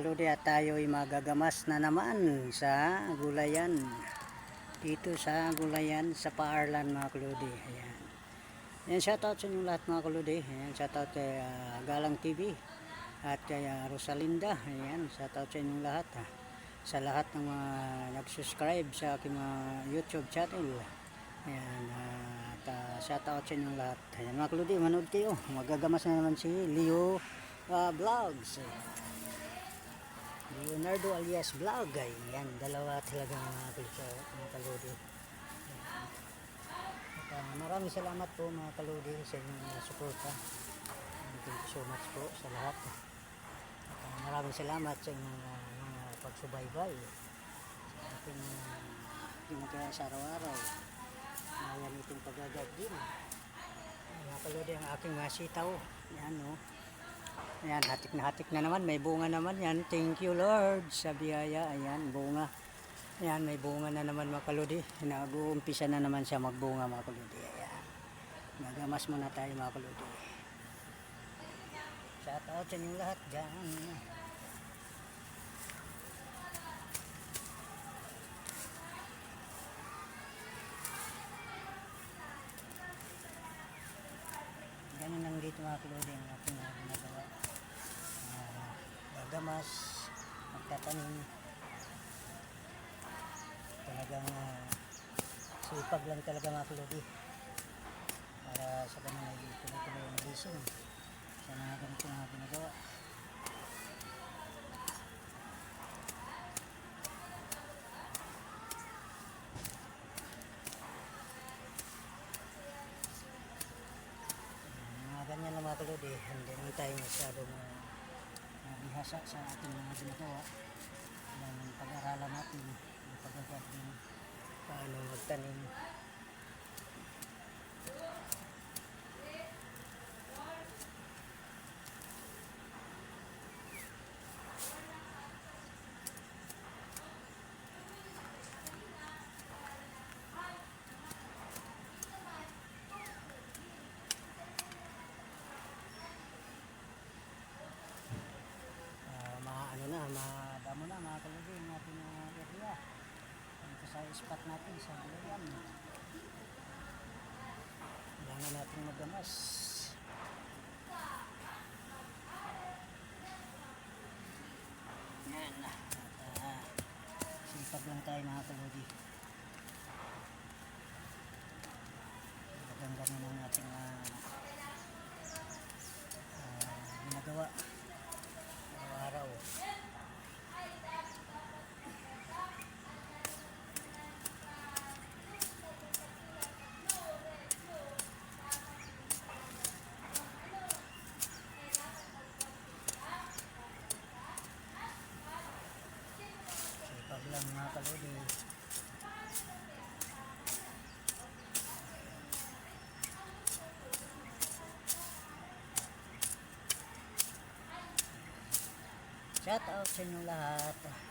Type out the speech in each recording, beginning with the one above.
Lodi at tayo ay magagamas na naman sa gulayan. Dito sa gulayan sa Paarlan mga kalodi. Ayan. Ayan, shoutout sa inyo lahat mga kalodi. Ayan, shoutout kay ah, Galang TV at kay ah, Rosalinda. Ayan, shoutout sa inyong lahat. ha. Sa lahat ng mga nag-subscribe sa aking mga YouTube channel. Ayan, ah, at ah, shoutout sa inyong lahat. Ayan mga kalodi, manood kayo. Magagamas na naman si Leo ah, Vlogs. Leonardo alias Vlog. Ayan, dalawa talaga mga kalodi. Mga kalodi. At ah, maraming salamat po mga kalodi sa inyong uh, suporta. Thank you so much po sa lahat. At ah, maraming salamat sa inyong ah, mga pagsubaybay sa ating uh, ginagawa sa araw-araw. Ayan itong pagagad din. Mga kalodi ang aking mga. Yan no. Ayan, hatik na hatik na naman. May bunga naman yan. Thank you Lord sa biyaya. Ayan, bunga. Ayan, may bunga na naman mga kaludi. Nag-uumpisa na naman siya magbunga mga kaludi. Ayan. Nagamas muna tayo mga kaludi. Shout out sa inyong lahat dyan. Ganun lang dito mga kaludi ang ating mga ginagawa. Uh, gagamas, magtatanim, talagang uh, sipag lang talaga mga kalodi para sa ganun ay tuloy-tuloy ang gising sa mga ganito mga ginagawa ganyan lang mga kalodi hindi naman tayo masyadong uh, bihasa sa ating mga ginagawa ng pag-aralan natin ng paggagat ng paano magtanim Ah, mga ano na, madamo na mga kalagi ng ating mga area dito sa spot natin sa Gulayan kailangan natin magamas yan. At uh, lang tayo mga kalagi maganda na ng ating uh, uh, ginagawa. araw-araw. Shout out sa inyo lahat.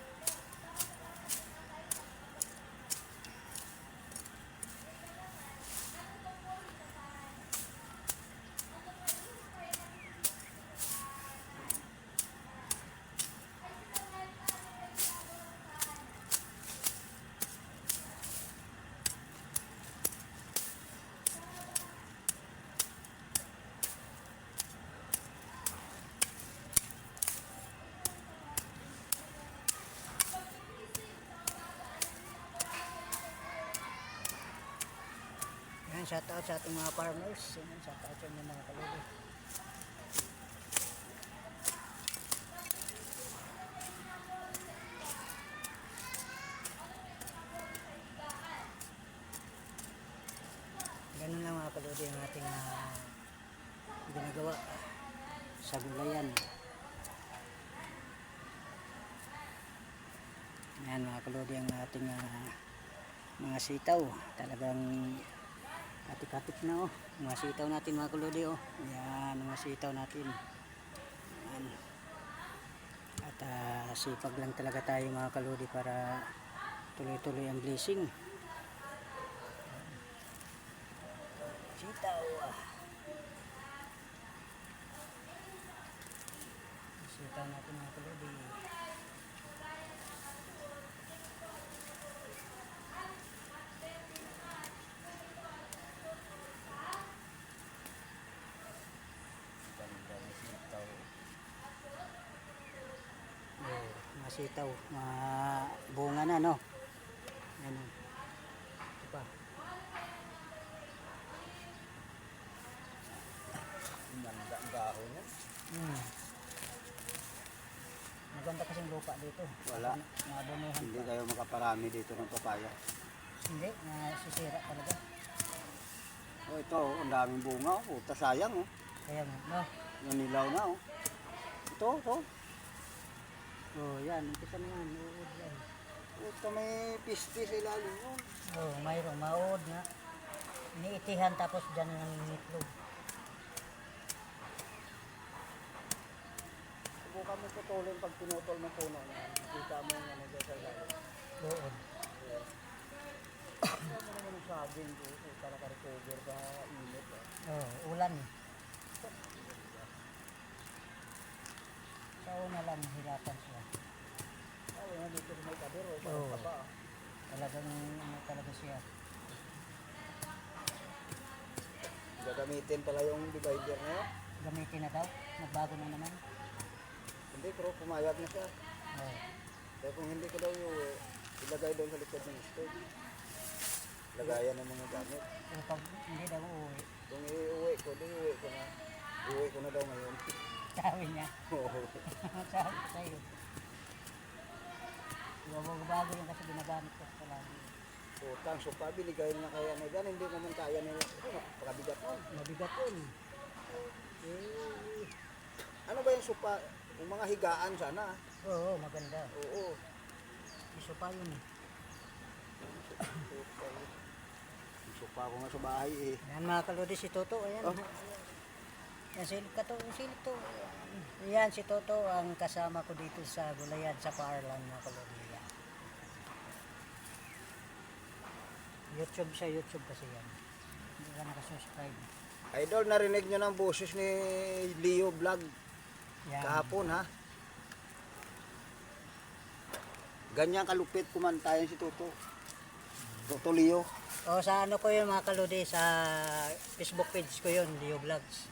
Shout out sa ating mga farmers. Yan, shout out sa inyo mga kaluli. Ganun lang mga kaluli ang ating ah, ginagawa sa gulayan. Yan mga kaluli ang ating ah, mga sitaw. Talagang Katik-katik na oh. Mga sitaw natin mga kulodi oh. Ayan, mga sitaw natin. Ayan. At ah, sipag lang talaga tayo mga kalodi para tuloy-tuloy ang blessing. Sitaw. ah. Sitaw natin mga kalodi. mga sitaw, mga bunga na, no? Yan. o. Ito pa. Ang ganda ang dahon niya. Hmm. Maganda kasing lupa dito. Wala. Nabunuhan Hindi kayo makaparami dito ng papaya. Hindi, nasisira talaga. Oh, ito, oh, ang daming bunga. Oh, sayang. Oh. Kaya nga, no? Nanilaw na. Oh. Ito, ito. Oh, yan, umpisa na yan. Uod yan. Puta may pisti sa ilalim. Oh. Oh, mayroong maod nga. Iniitihan tapos dyan ng itlog. Subukan mo putulin pag pinutol ng puno niya. Kita mo yung ano dyan sa ilalim. Doon. Ano mo naman yung saging dito. Para ka-recover ka init. Eh. Oh, ulan. Sa una lang, hirapan sila. Oh, nga dito may kabir. Oh, Oo. parang taba. Talagang ano talaga siya. Gagamitin pala yung divider na yun. Gamitin na daw. Nagbago na naman. Hindi, pero pumayag na siya. Oh. Kaya kung hindi ko daw yung ilagay doon sa likod ng stove. Lagayan ng mga gamit. Pero pag hindi daw uuwi, Kung iuwi ko, di uwi ko na. Iuwi ko na daw ngayon. sabi niya. Oo. sabi sa'yo. Bago-bago yung kasi ginagamit ko sa lagi. Utang, so pa, binigay na kaya na dyan. Hindi naman kaya na yun. Oh, napakabigat mo. Mabigat yun. Eh, ano ba yung supa? Yung mga higaan sana. Oo, maganda. Oo. Iso pa yun. eh. Supa. Yung supa ko nga sa bahay eh. Yan mga kalodi si Toto. Ayan. Oh. Yan si Kato, si Toto. Yan si Toto ang kasama ko dito sa Gulayan sa Paarlan mga kalodi. Yan. YouTube sa YouTube kasi yan. Hindi ka nakasubscribe. Idol, narinig nyo ng boses ni Leo Vlog Yan. kahapon ha. Ganyan kalupit kumantayan si Toto. Toto Leo. O sa ano ko yun mga kalodi, sa Facebook page ko yun, Leo Vlogs.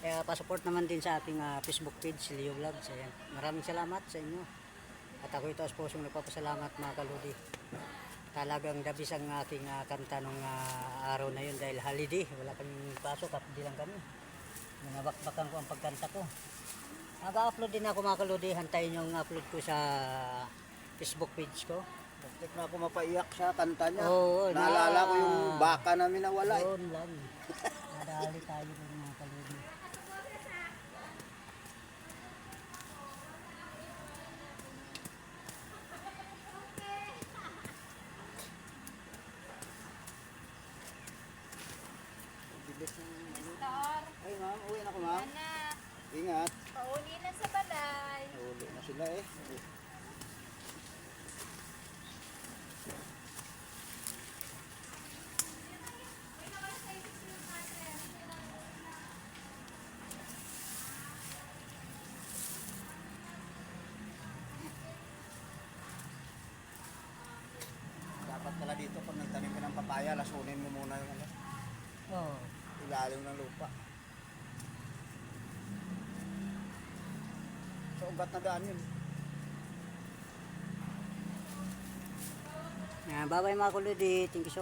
Kaya pasupport naman din sa ating ah, Facebook page, Leo Vlogs. Ayan. Maraming salamat sa inyo. At ako ito as pusong nagpapasalamat mga kalodi. Talagang dabis ang aking ah, kanta nung ah, araw na yun dahil holiday. Wala kaming pasok, kapdi lang kami. Nanabakbakan ko ang pagkanta ko. Nag-upload din ako mga kalodi. Hantayin yung upload ko sa Facebook page ko. Bakit na ako mapaiyak sa kanta niya. Oo, na- Naalala ko yung baka namin nawala. eh. Yun lang. Nadali tayo ng mga kaludi. Bilis ng ano. Star, Ay ma'am, uwi na ako ma'am. anak, Ingat. pauli na sa balay. Uli na sila eh. Dapat pala dito pag nagtanim ka ng papaya, lasunin mo muna yung ano, Oo. ilalim ng lupa. So, ugat na daan yun. Yan, bye-bye mga kaludi. Thank you so